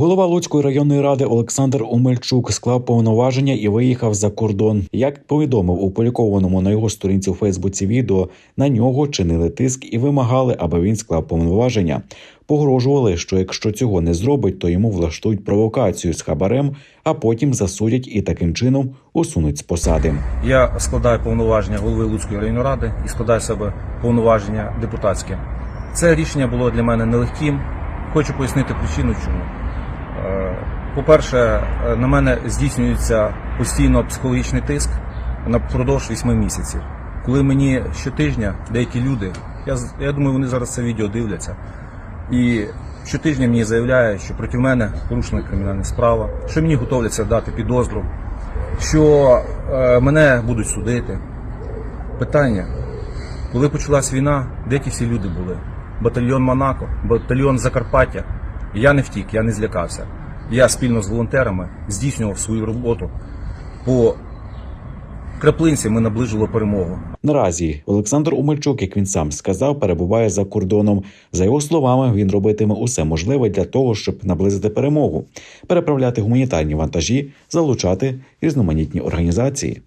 Голова Луцької районної ради Олександр Умельчук склав повноваження і виїхав за кордон. Як повідомив у опублікованому на його сторінці у Фейсбуці відео, на нього чинили тиск і вимагали, аби він склав повноваження. Погрожували, що якщо цього не зробить, то йому влаштують провокацію з хабарем, а потім засудять і таким чином усунуть з посади. Я складаю повноваження голови Луцької районної ради і складаю себе повноваження депутатське. Це рішення було для мене нелегким. Хочу пояснити причину, чому. Е, По-перше, е, на мене здійснюється постійно психологічний тиск напродовж 8 місяців. Коли мені щотижня деякі люди, я, я думаю, вони зараз це відео дивляться, і щотижня мені заявляє, що проти мене порушена кримінальна справа, що мені готовляться дати підозру, що е, мене будуть судити. Питання, коли почалась війна, де ті всі люди були? Батальйон Монако, батальйон Закарпаття. Я не втік, я не злякався. Я спільно з волонтерами здійснював свою роботу. По краплинці ми наближили перемогу. Наразі Олександр Умельчук, як він сам сказав, перебуває за кордоном. За його словами, він робитиме усе можливе для того, щоб наблизити перемогу, переправляти гуманітарні вантажі, залучати різноманітні організації.